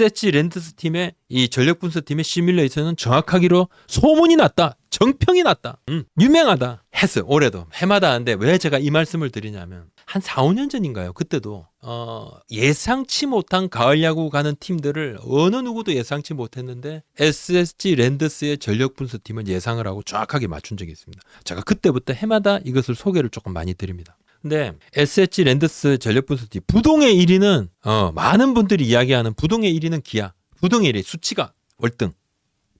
SH 랜드스 팀의 이 전력 분석 팀의 시뮬레이션은 정확하기로 소문이 났다. 정평이 났다. 음, 유명하다. 했어요. 올해도 해마다 하는데 왜 제가 이 말씀을 드리냐면 한 4, 5년 전인가요? 그때도 어, 예상치 못한 가을 야구 가는 팀들을 어느 누구도 예상치 못했는데 SSG 랜더스의 전력 분석 팀은 예상을 하고 정확하게 맞춘 적이 있습니다. 제가 그때부터 해마다 이것을 소개를 조금 많이 드립니다. 근데 SH 랜더스 전력 분석 팀 부동의 1위는 어, 많은 분들이 이야기하는 부동의 1위는 기아. 부동의 1위 수치가 월등.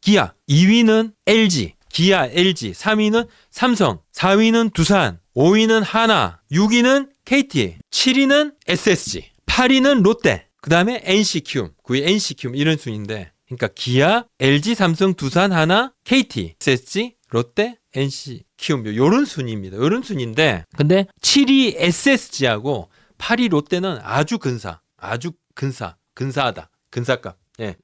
기아. 2위는 LG. 기아, LG. 3위는 삼성. 4위는 두산. 5위는 하나. 6위는 KT. 7위는 SSG. 8위는 롯데. 그 다음에 NC 키움. 9위 NC 키움 이런 순인데. 그러니까 기아, LG, 삼성, 두산, 하나, KT, SSG, 롯데, NC 키움 요런 순위입니다. 요런 순위인데 근데 7위 SSG하고 8위 롯데는 아주 근사. 아주 근사. 근사하다. 근사값. 예.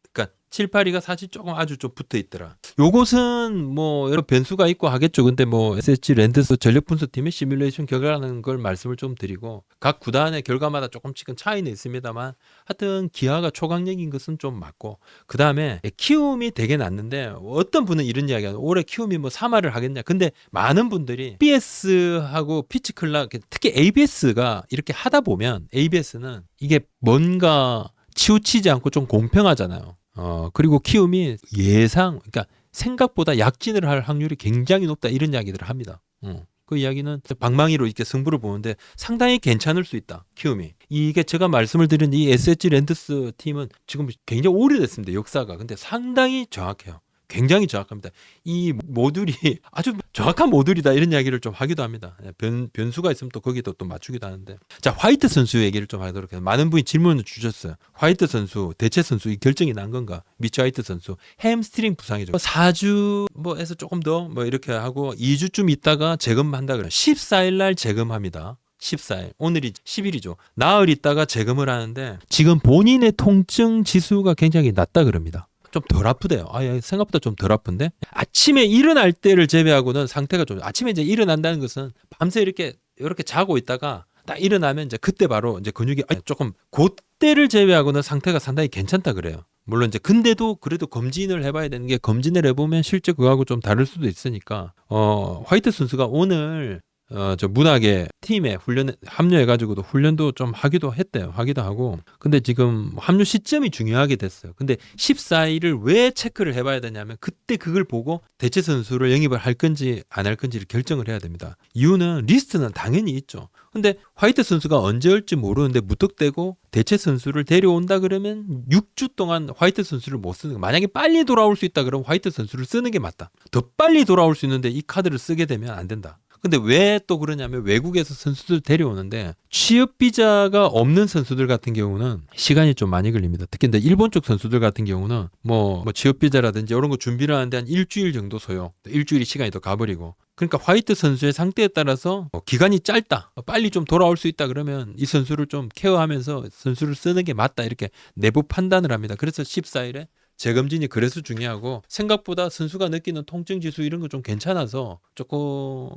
7, 8위가 사실 조금 아주 좀 붙어 있더라. 요것은 뭐 여러 변수가 있고 하겠죠. 근데 뭐 SSG 랜드스 전력 분석 팀의 시뮬레이션 결과라는 걸 말씀을 좀 드리고 각 구단의 결과마다 조금씩은 차이는 있습니다만 하여튼 기아가 초강력인 것은 좀 맞고 그다음에 키움이 되게 낮는데 어떤 분은 이런 이야기 하는 올해 키움이 뭐 3할을 하겠냐. 근데 많은 분들이 BS하고 피치클라 특히 ABS가 이렇게 하다 보면 ABS는 이게 뭔가 치우치지 않고 좀 공평하잖아요. 어, 그리고 키움이 예상, 그러니까 생각보다 약진을 할 확률이 굉장히 높다 이런 이야기들을 합니다. 어. 그 이야기는 방망이로 이렇게 승부를 보는데 상당히 괜찮을 수 있다. 키움이. 이게 제가 말씀을 드린 이 SSG 랜드스 팀은 지금 굉장히 오래됐습니다. 역사가. 근데 상당히 정확해요. 굉장히 정확합니다. 이 모듈이 아주 정확한 모듈이다 이런 이야기를 좀 하기도 합니다. 예, 변, 변수가 있으면 또 거기도 또 맞추기도 하는데 자 화이트 선수 얘기를 좀 하도록 해요. 많은 분이 질문을 주셨어요. 화이트 선수 대체 선수 이 결정이 난 건가? 미치 화이트 선수 햄스트링 부상이죠. 4주 뭐해서 조금 더 뭐 이렇게 하고 2주쯤 있다가 재검한다 그래. 14일 날 재검합니다. 14일. 오늘이 10일이죠. 나흘 있다가 재검을 하는데 지금 본인의 통증 지수가 굉장히 낮다 그럽니다. 좀 덜 아프대요. 아, 예, 생각보다 좀 덜 아픈데 아침에 일어날 때를 제외하고는 상태가 좀 아침에 이제 일어난다는 것은 밤새 이렇게 이렇게 자고 있다가 딱 일어나면 이제 그때 바로 이제 근육이 아, 조금 그때를 제외하고는 상태가 상당히 괜찮다 그래요. 물론 이제 근데도 그래도 검진을 해봐야 되는 게 검진을 해보면 실제 그거하고 좀 다를 수도 있으니까 어 화이트 선수가 오늘 어, 저 문학의 팀에 훈련 합류해가지고도 훈련도 좀 하기도 했대요. 하기도 하고. 근데 지금 합류 시점이 중요하게 됐어요. 근데 14일을 왜 체크를 해봐야 되냐면 그때 그걸 보고 대체 선수를 영입을 할 건지 안 할 건지를 결정을 해야 됩니다. 이유는 리스트는 당연히 있죠. 근데 화이트 선수가 언제 올지 모르는데 무턱대고 대체 선수를 데려온다 그러면 6주 동안 화이트 선수를 못 쓰는 거. 만약에 빨리 돌아올 수 있다 그러면 화이트 선수를 쓰는 게 맞다. 더 빨리 돌아올 수 있는데 이 카드를 쓰게 되면 안 된다. 근데 왜 또 그러냐면 외국에서 선수들 데려오는데 취업 비자가 없는 선수들 같은 경우는 시간이 좀 많이 걸립니다. 특히 근데 일본 쪽 선수들 같은 경우는 뭐, 뭐 취업 비자라든지 이런 거 준비를 하는데 한 일주일 정도 소요. 일주일이 시간이 더 가버리고. 그러니까 화이트 선수의 상태에 따라서 뭐 기간이 짧다, 빨리 좀 돌아올 수 있다 그러면 이 선수를 좀 케어하면서 선수를 쓰는 게 맞다 이렇게 내부 판단을 합니다. 그래서 14일에 재검진이 그래서 중요하고 생각보다 선수가 느끼는 통증 지수 이런 거 좀 괜찮아서 조금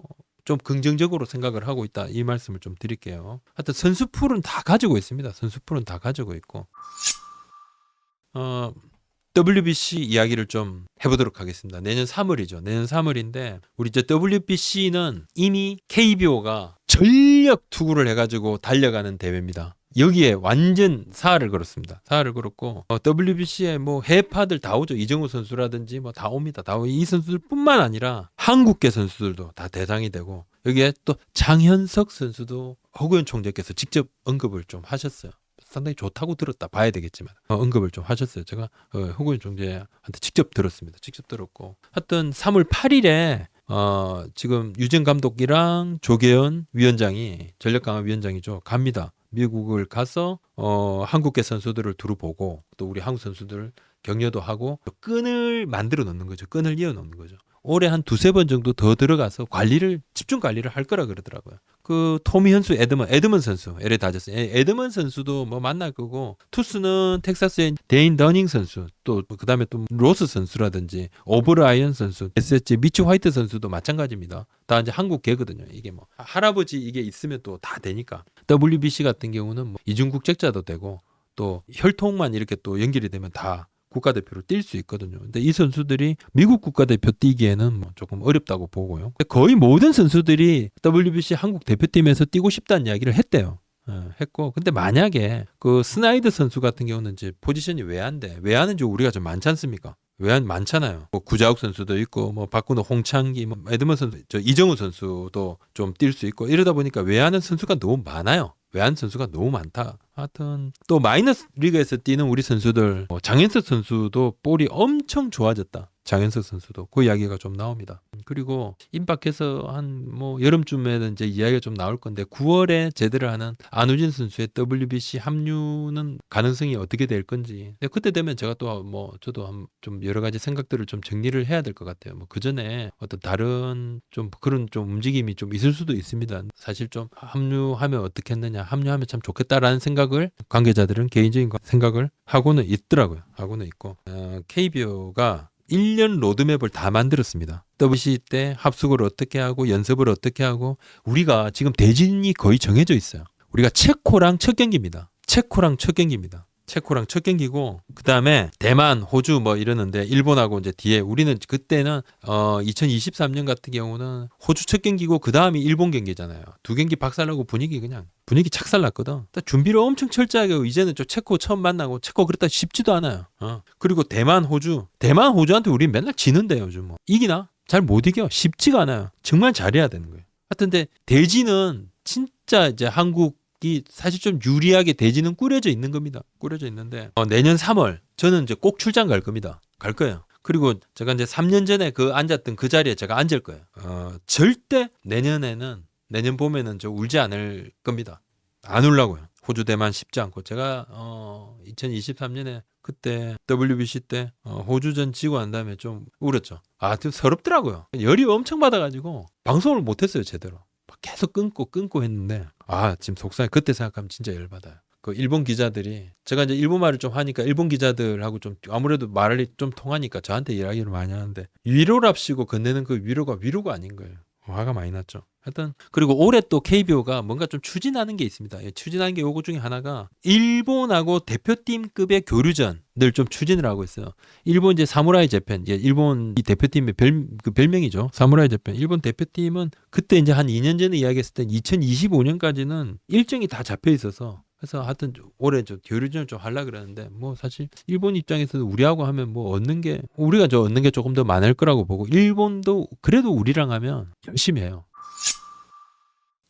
좀 긍정적으로 생각을 하고 있다 이 말씀을 좀 드릴게요. 하여튼 선수 풀은 다 가지고 있습니다. 선수 풀은 다 가지고 있고 어 WBC 이야기를 좀 해보도록 하겠습니다. 내년 3월이죠. 내년 3월인데 우리 이제 WBC는 이미 KBO가 전력 투구를 해가지고 달려가는 대회입니다. 여기에 완전 사활을 걸었습니다. 사활을 걸었고 어, WBC에 뭐 해파들 다 오죠. 이정우 선수라든지 뭐 다 옵니다. 다 오. 이 선수들뿐만 아니라 한국계 선수들도 다 대상이 되고 여기에 또 장현석 선수도 허구현 총재께서 직접 언급을 좀 하셨어요. 상당히 좋다고 들었다 봐야 되겠지만 어, 언급을 좀 하셨어요. 제가 어, 허구현 총재한테 직접 들었습니다. 직접 들었고 하여튼 3월 8일에 어, 지금 유진 감독이랑 조계현 위원장이 전력 강화 위원장이죠. 갑니다. 미국을 가서 어, 한국계 선수들을 두루 보고 또 우리 한국 선수들 격려도 하고 끈을 만들어 놓는 거죠. 끈을 이어 놓는 거죠. 올해 한 두세 번 정도 더 들어가서 관리를 집중 관리를 할 거라 그러더라고요. 그 토미 현수 에드먼 에드먼 선수 LA 다저스 에드먼 선수도 뭐 만날 거고 투수는 텍사스의 데인 더닝 선수 또 그다음에 또 로스 선수라든지 오브라이언 선수 SSG 미치 화이트 선수도 마찬가지입니다. 다 이제 한국 개거든요. 이게 뭐 할아버지 이게 있으면 또 다 되니까 WBC 같은 경우는 뭐 이중 국적자도 되고 또 혈통만 이렇게 또 연결이 되면 다 국가대표로 뛸 수 있거든요. 근데 이 선수들이 미국 국가대표 뛰기에는 뭐 조금 어렵다고 보고요. 거의 모든 선수들이 WBC 한국 대표팀에서 뛰고 싶다는 이야기를 했대요. 어, 했고 근데 만약에 그 스나이드 선수 같은 경우는 이제 포지션이 왜안 돼? 왜 하는지 우리가 좀 많지 않습니까? 왜안 많잖아요. 뭐 구자욱 선수도 있고 뭐 박근호, 홍창기, 뭐 에드먼 선수, 저 이정우 선수도 좀 뛸 수 있고 이러다 보니까 왜 하는 선수가 너무 많아요. 외환 선수가 너무 많다. 하여튼 또 마이너스 리그에서 뛰는 우리 선수들 뭐 장현석 선수도 볼이 엄청 좋아졌다. 장현석 선수도 그 이야기가 좀 나옵니다. 그리고 임박해서 한 뭐 여름쯤에는 이제 이야기가 좀 나올 건데 9월에 제대로 하는 안우진 선수의 WBC 합류는 가능성이 어떻게 될 건지. 그때 되면 제가 또 뭐 저도 한 좀 여러 가지 생각들을 좀 정리를 해야 될 것 같아요. 뭐 그 전에 어떤 다른 좀 그런 좀 움직임이 좀 있을 수도 있습니다. 사실 좀 합류하면 어떻겠느냐, 합류하면 참 좋겠다라는 생각을 관계자들은 개인적인 생각을 하고는 있더라고요. 하고는 있고 어, KBO가 1년 로드맵을 다 만들었습니다. WC 때 합숙을 어떻게 하고 연습을 어떻게 하고 우리가 지금 대진이 거의 정해져 있어요. 우리가 체코랑 첫 경기입니다. 체코랑 첫 경기입니다. 체코랑 첫 경기고 그 다음에 대만, 호주 뭐 이러는데 일본하고 이제 뒤에 우리는 그때는 어 2023년 같은 경우는 호주 첫 경기고 그 다음이 일본 경기잖아요. 두 경기 박살나고 분위기 그냥 분위기 착살났거든. 딱 준비를 엄청 철저하게 하고 이제는 저 체코 처음 만나고 체코 그랬다 쉽지도 않아요. 어. 그리고 대만, 호주, 대만, 호주한테 우리 맨날 지는데 요즘 뭐 이기나? 잘 못 이겨. 쉽지가 않아요. 정말 잘해야 되는 거예요. 하여튼데 대지는 진짜 이제 한국 이 사실 좀 유리하게 대지는 꾸려져 있는 겁니다. 꾸려져 있는데 어, 내년 3월 저는 이제 꼭 출장 갈 겁니다. 갈 거예요. 그리고 제가 이제 3년 전에 그 앉았던 그 자리에 제가 앉을 거예요. 어, 절대 내년에는 내년 봄에는 저 울지 않을 겁니다. 안 울라고요. 호주 대만 쉽지 않고 제가 어 2023년에 그때 WBC 때 어, 호주전 지고 난 다음에 좀 울었죠. 아, 좀 서럽더라고요. 열이 엄청 받아가지고 방송을 못했어요 제대로. 막 계속 끊고 끊고 했는데 아 지금 속상해 그때 생각하면 진짜 열받아요. 그 일본 기자들이 제가 이제 일본 말을 좀 하니까 일본 기자들하고 좀 아무래도 말이 좀 통하니까 저한테 이야기를 많이 하는데 위로랍시고 건네는 그 위로가 위로가 아닌 거예요. 화가 많이 났죠. 하여튼 그리고 올해 또 KBO가 뭔가 좀 추진하는 게 있습니다. 예, 추진하는 게 요거 중에 하나가 일본하고 대표팀급의 교류전을 좀 추진을 하고 있어요. 일본 이제 사무라이 재팬, 이제 일본 이 대표팀의 별, 그 별명이죠. 사무라이 재팬. 일본 대표팀은 그때 이제 한 2년 전에 이야기했을 때 2025년까지는 일정이 다 잡혀 있어서 그래서 하여튼 올해 저 교류전을 좀 하려 그러는데 뭐 사실 일본 입장에서도 우리하고 하면 뭐 얻는 게 우리가 저 얻는 게 조금 더 많을 거라고 보고 일본도 그래도 우리랑 하면 열심히 해요.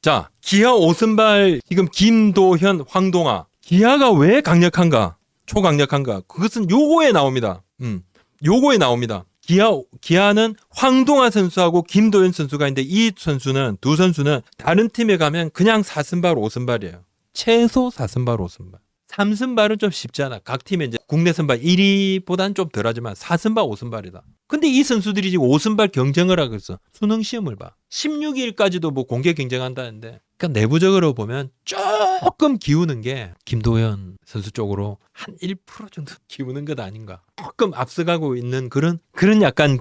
자, 기아 오선발 지금 김도현, 황동아. 기아가 왜 강력한가? 초강력한가? 그것은 요거에 나옵니다. 음. 요거에 나옵니다. 기아 기아는 황동아 선수하고 김도현 선수가 있는데 이 선수는 두 선수는 다른 팀에 가면 그냥 4선발 5선발이에요. 최소 4선발 5선발. 3선발은 좀 쉽지 않아. 각 팀에 이제 국내 선발 1위보다는 좀 덜하지만 4선발 5선발이다. 근데 이 선수들이 지금 5선발 경쟁을 하고 있어. 수능 시험을 봐. 16일까지도 뭐 공개 경쟁한다는데. 그러니까 내부적으로 보면 조금 기우는 게 김도현 선수 쪽으로 한 1% 정도 기우는 것 아닌가. 조금 앞서가고 있는 그런 그런 약간 에,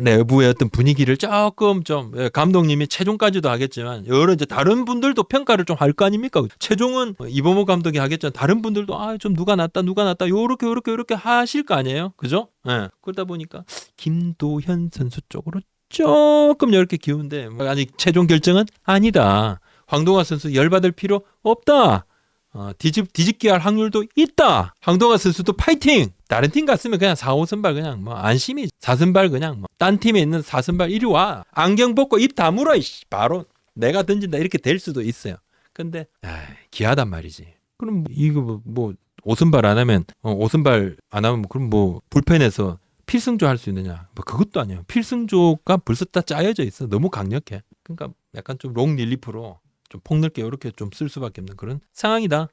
내부의 어떤 분위기를 조금 좀 예, 감독님이 최종까지도 하겠지만 여러 이제 다른 분들도 평가를 좀 할 거 아닙니까? 최종은 이범호 감독이 하겠지만 다른 분들도 아 좀 누가 낫다 누가 낫다 요렇게 요렇게 요렇게 하실 거 아니에요, 그죠? 예. 그러다 보니까 김도현 선수 쪽으로 조금 이렇게 기운데 뭐 아직 최종 결정은 아니다. 황동화 선수 열받을 필요 없다. 어, 뒤집 뒤집기 할 확률도 있다. 황동화 선수도 파이팅. 다른 팀 갔으면 그냥 4, 5선발 그냥 뭐 안심이 4선발 그냥 뭐 딴 팀에 있는 4선발 이리 와. 안경 벗고 입 다물어 이씨. 바로 내가 던진다 이렇게 될 수도 있어요. 근데 아, 기하단 말이지. 그럼 이거 뭐, 뭐 5선발 안 하면 어, 5선발 안 하면 그럼 뭐 불펜에서 필승조 할 수 있느냐? 뭐 그것도 아니에요. 필승조가 벌써 다 짜여져 있어. 너무 강력해. 그러니까 약간 좀 롱 릴리프로 좀 폭넓게 이렇게 좀 쓸 수밖에 없는 그런 상황이다.